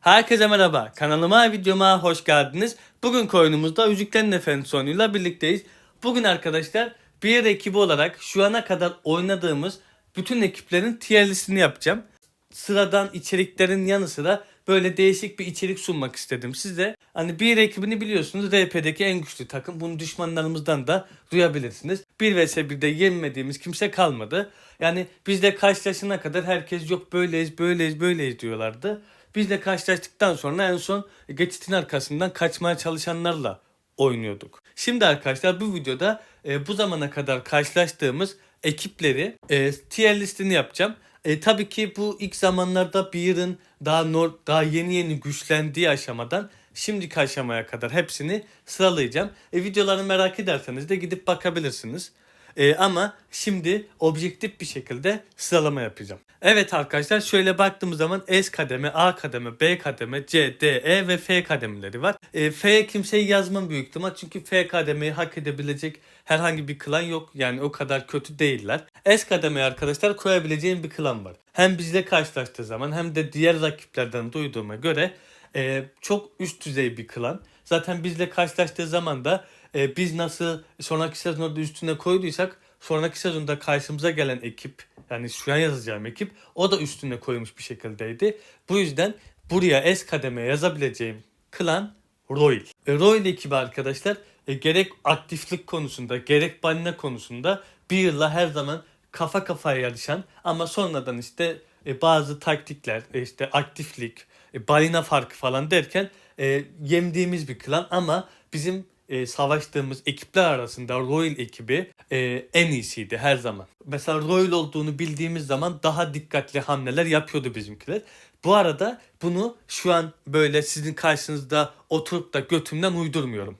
Herkese merhaba. Kanalıma videoma hoş geldiniz. Bugün oyunumuzda Yüzüklerin Efendisi oyunuyla birlikteyiz. Bugün arkadaşlar bir ekibi olarak şu ana kadar oynadığımız bütün ekiplerin tier listini yapacağım. Sıradan içeriklerin yanı sıra böyle değişik bir içerik sunmak istedim size. Hani bir ekibini biliyorsunuz RP'deki en güçlü takım. Bunu düşmanlarımızdan da duyabilirsiniz. 1 vs 1'de yenmediğimiz kimse kalmadı. Yani bizle karşılaşana kadar herkes yok böyleyiz böyleyiz böyleyiz diyorlardı. Bizle karşılaştıktan sonra en son geçitin arkasından kaçmaya çalışanlarla oynuyorduk. Şimdi arkadaşlar bu videoda e, bu zamana kadar karşılaştığımız ekipleri e, tier listini yapacağım. E, tabii ki bu ilk zamanlarda yılın daha daha yeni yeni güçlendiği aşamadan şimdiki aşamaya kadar hepsini sıralayacağım. E, videolarını merak ederseniz de gidip bakabilirsiniz. E, ama şimdi objektif bir şekilde sıralama yapacağım. Evet arkadaşlar şöyle baktığımız zaman S kademe, A kademe, B kademe, C, D, E ve F kademeleri var. E, F'ye kimseyi yazmam büyük ihtimal çünkü F kademeyi hak edebilecek herhangi bir klan yok. Yani o kadar kötü değiller. S kademeye arkadaşlar koyabileceğim bir klan var. Hem bizle karşılaştığı zaman hem de diğer rakiplerden duyduğuma göre e, çok üst düzey bir klan. Zaten bizle karşılaştığı zaman da e, biz nasıl sonraki sezonda üstüne koyduysak sonraki sezonda karşımıza gelen ekip yani şu an yazacağım ekip o da üstüne koymuş bir şekildeydi. Bu yüzden buraya S kademeye yazabileceğim klan Royal. E, Royal ekibi arkadaşlar e, gerek aktiflik konusunda gerek balina konusunda bir yılla her zaman kafa kafaya yarışan ama sonradan işte e, bazı taktikler e, işte aktiflik e, balina farkı falan derken e, yemdiğimiz bir klan ama bizim e, savaştığımız ekipler arasında Royal ekibi e, en iyisiydi her zaman. Mesela Royal olduğunu bildiğimiz zaman daha dikkatli hamleler yapıyordu bizimkiler. Bu arada bunu şu an böyle sizin karşınızda oturup da götümden uydurmuyorum.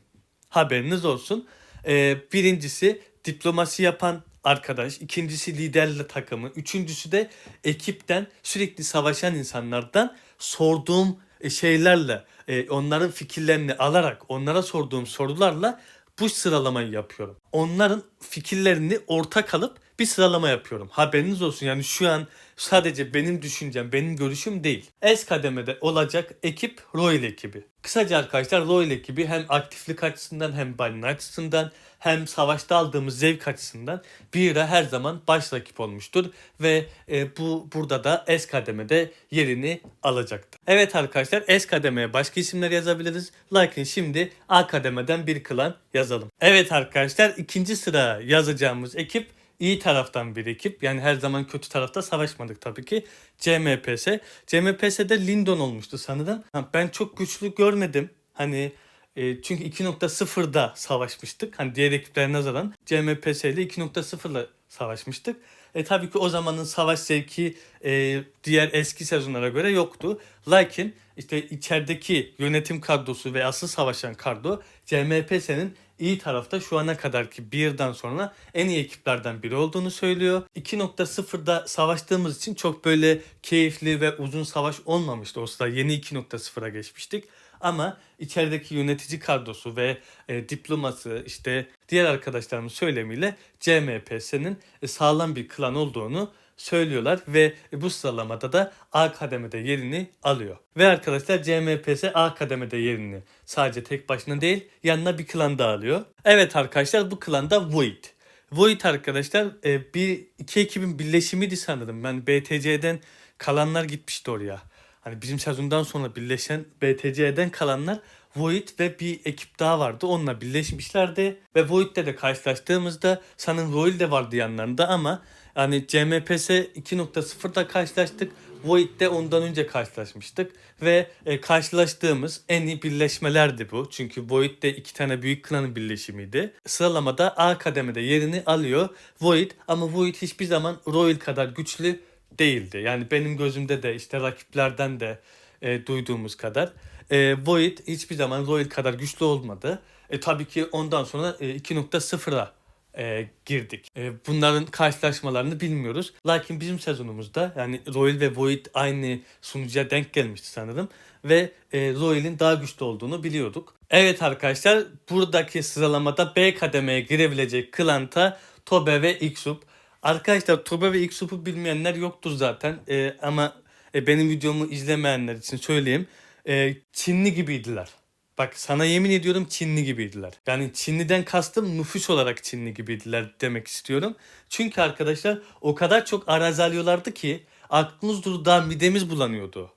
Haberiniz olsun. E, birincisi diplomasi yapan arkadaş, ikincisi liderle takımı, üçüncüsü de ekipten sürekli savaşan insanlardan sorduğum şeylerle, e, onların fikirlerini alarak, onlara sorduğum sorularla bu sıralamayı yapıyorum. Onların fikirlerini ortak alıp bir sıralama yapıyorum. Haberiniz olsun yani şu an sadece benim düşüncem, benim görüşüm değil. S kademede olacak ekip Royal ekibi. Kısaca arkadaşlar Royal ekibi hem aktiflik açısından hem balina açısından hem savaşta aldığımız zevk açısından bir ara her zaman baş rakip olmuştur ve e, bu burada da S kademede yerini alacaktır. Evet arkadaşlar S kademeye başka isimler yazabiliriz. Lakin şimdi A kademeden bir klan yazalım. Evet arkadaşlar ikinci sıra yazacağımız ekip iyi taraftan bir ekip. Yani her zaman kötü tarafta savaşmadık tabii ki. CMPS. CMPS'de Lindon olmuştu sanırım. Ben çok güçlü görmedim. Hani e, çünkü 2.0'da savaşmıştık. Hani diğer ekiplere nazaran CMPS ile 2.0'la savaşmıştık. E tabii ki o zamanın savaş zevki e, diğer eski sezonlara göre yoktu. Lakin işte içerideki yönetim kadrosu ve asıl savaşan kadro CMPS'nin iyi tarafta şu ana kadarki bir yıldan sonra en iyi ekiplerden biri olduğunu söylüyor. 2.0'da savaştığımız için çok böyle keyifli ve uzun savaş olmamıştı. O sırada yeni 2.0'a geçmiştik. Ama içerideki yönetici kadrosu ve e, diploması işte diğer arkadaşlarımın söylemiyle CMPS'nin e, sağlam bir klan olduğunu söylüyorlar ve bu sıralamada da A kademede yerini alıyor. Ve arkadaşlar CMPS A kademede yerini sadece tek başına değil yanına bir klan daha alıyor. Evet arkadaşlar bu klan da Void. Void arkadaşlar e, bir iki ekibin birleşimiydi sanırım. Ben BTC'den kalanlar gitmişti oraya. Hani bizim sezondan sonra birleşen BTC'den kalanlar Void ve bir ekip daha vardı. Onunla birleşmişlerdi. Ve Void'le de karşılaştığımızda sanırım Royal de vardı yanlarında ama yani CMPS 2.0'da karşılaştık. Void'de ondan önce karşılaşmıştık. Ve e, karşılaştığımız en iyi birleşmelerdi bu. Çünkü Void'de iki tane büyük klanın birleşimiydi. Sıralamada A kademede yerini alıyor Void. Ama Void hiçbir zaman Royal kadar güçlü değildi. Yani benim gözümde de işte rakiplerden de e, duyduğumuz kadar. E, Void hiçbir zaman Royal kadar güçlü olmadı. E, tabii ki ondan sonra e, 2.0'a e, girdik. E, bunların karşılaşmalarını bilmiyoruz. Lakin bizim sezonumuzda yani Royal ve Void aynı sunucuya denk gelmişti sanırım. Ve e, Royal'in daha güçlü olduğunu biliyorduk. Evet arkadaşlar buradaki sıralamada B kademeye girebilecek Klanta, Tobe ve Xsup. Arkadaşlar Tobe ve Xsup'u bilmeyenler yoktur zaten. E, ama e, benim videomu izlemeyenler için söyleyeyim. e, Çinli gibiydiler. Bak sana yemin ediyorum Çinli gibiydiler. Yani Çinliden kastım nüfus olarak Çinli gibiydiler demek istiyorum. Çünkü arkadaşlar o kadar çok arazi alıyorlardı ki aklımız durdu daha midemiz bulanıyordu.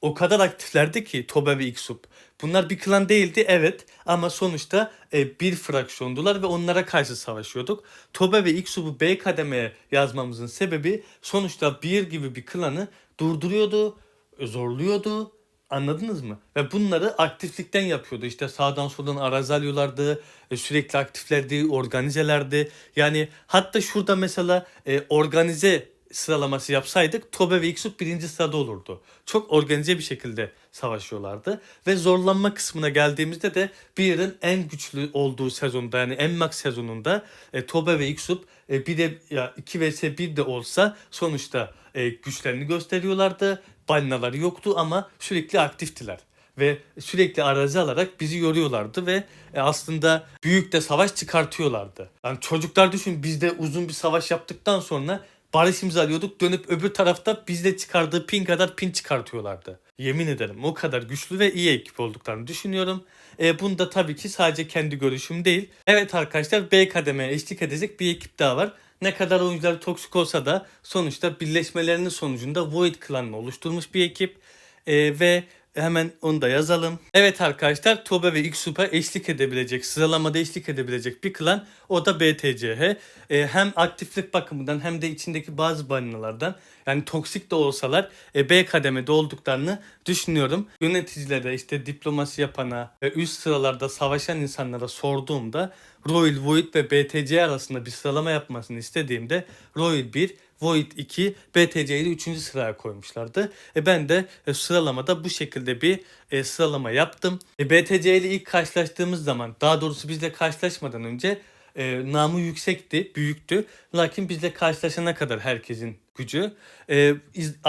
O kadar aktiflerdi ki Toba ve Iksup. Bunlar bir klan değildi evet ama sonuçta e, bir fraksiyondular ve onlara karşı savaşıyorduk. Toba ve Iksup'u B kademeye yazmamızın sebebi sonuçta bir gibi bir klanı durduruyordu, zorluyordu. Anladınız mı? Ve bunları aktiflikten yapıyordu. İşte sağdan soldan arazi alıyorlardı. e, Sürekli aktiflerdi, organizelerdi. Yani hatta şurada mesela e, organize sıralaması yapsaydık Tobe ve Iksup birinci sırada olurdu. Çok organize bir şekilde savaşıyorlardı. Ve zorlanma kısmına geldiğimizde de Beer'ın en güçlü olduğu sezonda yani en max sezonunda e, Tobe ve Iksup e, bir de ya 2 vs 1 de olsa sonuçta e, güçlerini gösteriyorlardı. Balinaları yoktu ama sürekli aktiftiler ve sürekli arazi alarak bizi yoruyorlardı ve e, aslında büyük de savaş çıkartıyorlardı. Yani çocuklar düşün biz de uzun bir savaş yaptıktan sonra barış imzalıyorduk dönüp öbür tarafta bizde çıkardığı pin kadar pin çıkartıyorlardı. Yemin ederim o kadar güçlü ve iyi ekip olduklarını düşünüyorum. E, bunda tabii ki sadece kendi görüşüm değil. Evet arkadaşlar B kademeye eşlik edecek bir ekip daha var. Ne kadar oyuncular toksik olsa da sonuçta birleşmelerinin sonucunda Void klanını oluşturmuş bir ekip. E, ve hemen onu da yazalım. Evet arkadaşlar Toba ve Xsupa eşlik edebilecek, sıralamada eşlik edebilecek bir klan. O da BTCH. E, hem aktiflik bakımından hem de içindeki bazı balinalardan yani toksik de olsalar e, B kademede olduklarını düşünüyorum. Yöneticilere işte diplomasi yapana ve üst sıralarda savaşan insanlara sorduğumda Royal Void ve BTC arasında bir sıralama yapmasını istediğimde Royal 1, Void 2, BTC'yi de 3. sıraya koymuşlardı. E ben de e, sıralamada bu şekilde bir e, sıralama yaptım. E, BTC ile ilk karşılaştığımız zaman daha doğrusu bizle karşılaşmadan önce e, namı yüksekti, büyüktü. Lakin bizle karşılaşana kadar herkesin gücü. E,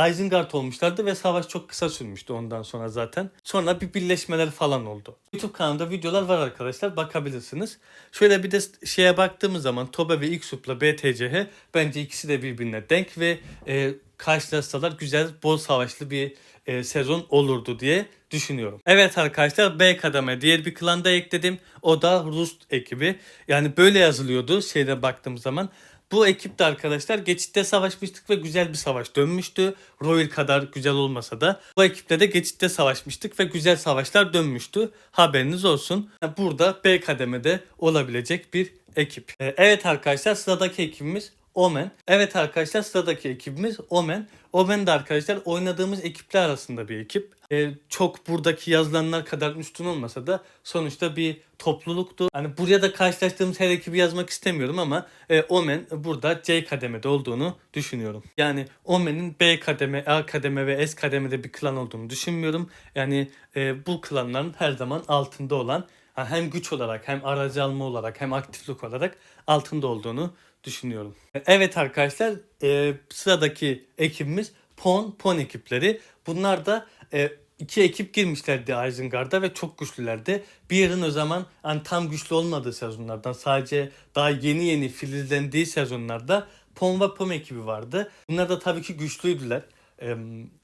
Isengard olmuşlardı ve savaş çok kısa sürmüştü ondan sonra zaten. Sonra bir birleşmeler falan oldu. YouTube kanalımda videolar var arkadaşlar bakabilirsiniz. Şöyle bir de şeye baktığımız zaman Toba ve Iksup'la BTCH bence ikisi de birbirine denk ve e, karşılaşsalar güzel bol savaşlı bir e, sezon olurdu diye düşünüyorum. Evet arkadaşlar B kademe diğer bir klanda ekledim. O da Rus ekibi. Yani böyle yazılıyordu şeyde baktığım zaman. Bu ekipte arkadaşlar geçitte savaşmıştık ve güzel bir savaş dönmüştü. Royal kadar güzel olmasa da bu ekiple de geçitte savaşmıştık ve güzel savaşlar dönmüştü. Haberiniz olsun. Burada B kademede olabilecek bir ekip. Ee, Evet arkadaşlar sıradaki ekibimiz Omen. Evet arkadaşlar sıradaki ekibimiz Omen. Omen de arkadaşlar oynadığımız ekipler arasında bir ekip. Ee, çok buradaki yazılanlar kadar üstün olmasa da sonuçta bir topluluktu. Hani buraya da karşılaştığımız her ekibi yazmak istemiyorum ama e, Omen burada C kademede olduğunu düşünüyorum. Yani Omen'in B kademe, A kademe ve S kademede bir klan olduğunu düşünmüyorum. Yani e, bu klanların her zaman altında olan Ha, hem güç olarak hem arazi alma olarak hem aktiflik olarak altında olduğunu düşünüyorum. Evet arkadaşlar e, sıradaki ekibimiz Pon, Pon ekipleri. Bunlar da e, iki ekip girmişlerdi Isengard'a ve çok güçlülerdi. Bir yerin o zaman hani tam güçlü olmadığı sezonlardan sadece daha yeni yeni filizlendiği sezonlarda Pon ve Pom ekibi vardı. Bunlar da tabii ki güçlüydüler. E,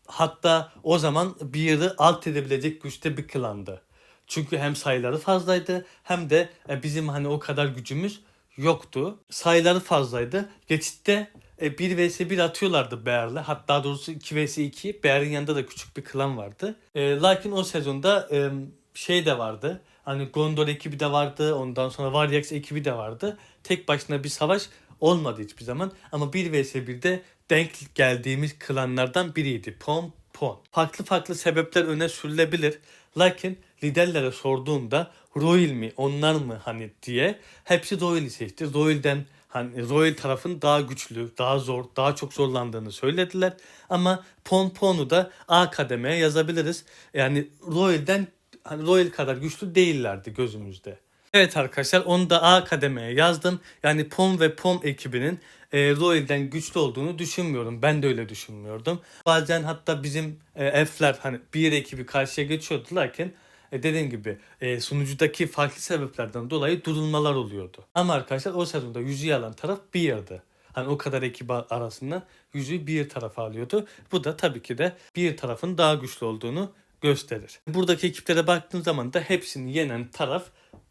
hatta o zaman bir yeri alt edebilecek güçte bir klandı. Çünkü hem sayıları fazlaydı hem de e, bizim hani o kadar gücümüz yoktu. Sayıları fazlaydı. Geçitte e, 1 vs 1 atıyorlardı Bear'le. Hatta doğrusu 2 vs 2. Bear'in yanında da küçük bir klan vardı. E, lakin o sezonda e, şey de vardı. Hani Gondor ekibi de vardı. Ondan sonra Varyax ekibi de vardı. Tek başına bir savaş olmadı hiçbir zaman. Ama 1 vs 1'de denk geldiğimiz klanlardan biriydi. Pom Pon. Farklı farklı sebepler öne sürülebilir. Lakin liderlere sorduğumda Royal mi onlar mı hani diye hepsi Royal'i seçti. Royal'den hani Royal tarafın daha güçlü, daha zor, daha çok zorlandığını söylediler. Ama Pon Pon'u da A kademeye yazabiliriz. Yani Royal'den hani Royal kadar güçlü değillerdi gözümüzde. Evet arkadaşlar onu da A kademeye yazdım. Yani POM ve POM ekibinin e, Royal'den güçlü olduğunu düşünmüyorum. Ben de öyle düşünmüyordum. Bazen hatta bizim e, F'ler hani bir ekibi karşıya geçiyordu lakin e, dediğim gibi e, sunucudaki farklı sebeplerden dolayı durulmalar oluyordu. Ama arkadaşlar o sezonda yüzüğü alan taraf bir yerdi. Hani o kadar ekip arasından yüzüğü bir tarafa alıyordu. Bu da tabii ki de bir tarafın daha güçlü olduğunu gösterir. Buradaki ekiplere baktığın zaman da hepsini yenen taraf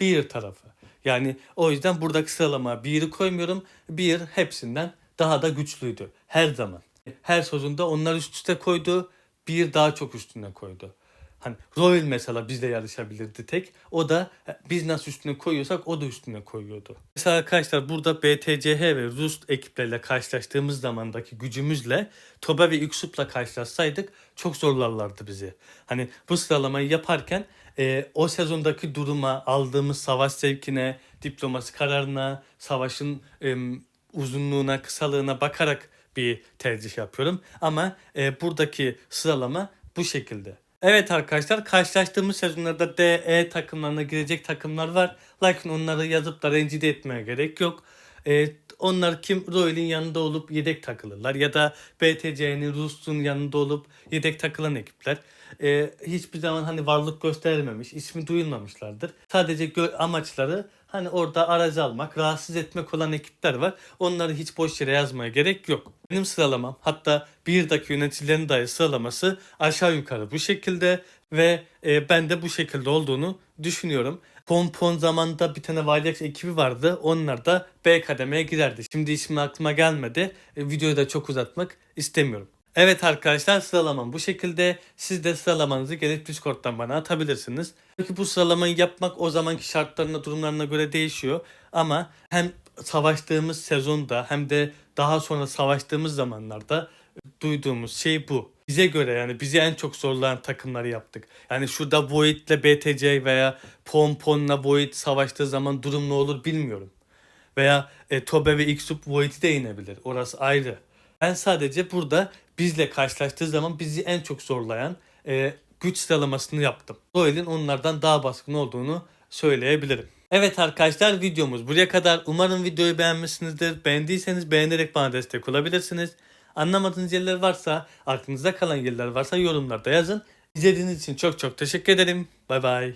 bir tarafı. Yani o yüzden buradaki sıralama biri koymuyorum. Bir hepsinden daha da güçlüydü her zaman. Her sezonda onlar üst üste koydu. Bir daha çok üstüne koydu. Hani Royal mesela bizle yarışabilirdi tek. O da e, biz nasıl üstüne koyuyorsak o da üstüne koyuyordu. Mesela arkadaşlar burada BTCH ve Rust ekipleriyle karşılaştığımız zamandaki gücümüzle Toba ve Üksup'la karşılaşsaydık çok zorlarlardı bizi. Hani bu sıralamayı yaparken e, o sezondaki duruma, aldığımız savaş zevkine, diplomasi kararına, savaşın em, uzunluğuna, kısalığına bakarak bir tercih yapıyorum. Ama e, buradaki sıralama bu şekilde. Evet arkadaşlar karşılaştığımız sezonlarda D, E takımlarına girecek takımlar var. Lakin onları yazıp da rencide etmeye gerek yok. E, onlar kim Royal'in yanında olup yedek takılırlar ya da BTC'nin Rus'un yanında olup yedek takılan ekipler. E, hiçbir zaman hani varlık göstermemiş, ismi duyulmamışlardır. Sadece amaçları hani orada aracı almak, rahatsız etmek olan ekipler var. Onları hiç boş yere yazmaya gerek yok. Benim sıralamam hatta bir dakika yöneticilerin dahi sıralaması aşağı yukarı bu şekilde ve e, ben de bu şekilde olduğunu düşünüyorum. Pompon zamanında bir tane Valyax ekibi vardı. Onlar da B kademeye girerdi. Şimdi ismi aklıma gelmedi. E, videoyu da çok uzatmak istemiyorum. Evet arkadaşlar sıralamam bu şekilde. Siz de sıralamanızı gelip Discord'dan bana atabilirsiniz. Peki bu sıralamayı yapmak o zamanki şartlarına, durumlarına göre değişiyor. Ama hem savaştığımız sezonda hem de daha sonra savaştığımız zamanlarda duyduğumuz şey bu. Bize göre yani bizi en çok zorlayan takımları yaptık. Yani şurada Void'le BTC veya Pompon'la Void savaştığı zaman durum ne olur bilmiyorum. Veya e, Tobe ve Xsup Void'i de yenebilir. Orası ayrı. Ben sadece burada bizle karşılaştığı zaman bizi en çok zorlayan e, güç sıralamasını yaptım. Royal'in onlardan daha baskın olduğunu söyleyebilirim. Evet arkadaşlar videomuz buraya kadar. Umarım videoyu beğenmişsinizdir. Beğendiyseniz beğenerek bana destek olabilirsiniz. Anlamadığınız yerler varsa, aklınızda kalan yerler varsa yorumlarda yazın. İzlediğiniz için çok çok teşekkür ederim. Bay bay.